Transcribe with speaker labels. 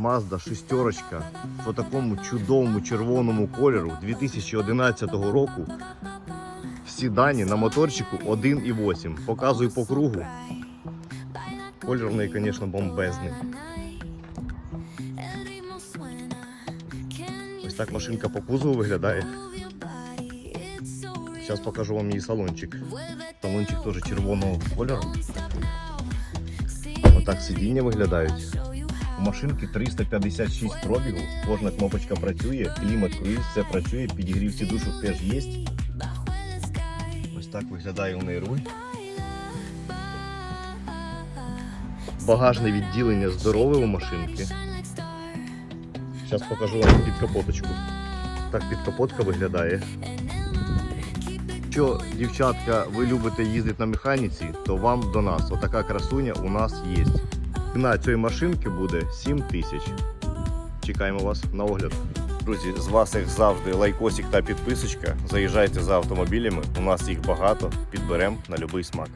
Speaker 1: Mazda шестерочка в такому чудовому червоному кольору 2011 року. Всі дані на моторчику 1,8. Показую по кругу. Неї, звісно, бомбезний. Ось так машинка по кузову виглядає. Зараз покажу вам її салончик. Салончик теж червоного кольору. Отак сидіння виглядають. Машинки 356 пробігу, кожна кнопочка працює, клімат, круїз, все працює, підігрів сідушок теж є. Ось так виглядає у неї руль. Багажне відділення здорове у машинки. Зараз покажу вам під капоточку. Так підкапотка виглядає. Якщо, дівчатка, ви любите їздити на механіці, то вам до нас. Отака красуня у нас є. Ціна цієї машинки буде 7 тисяч. Чекаємо вас на огляд. Друзі, з вас як завжди лайкосик та підписочка. Заїжджайте за автомобілями. У нас їх багато. Підберемо на будь-який смак.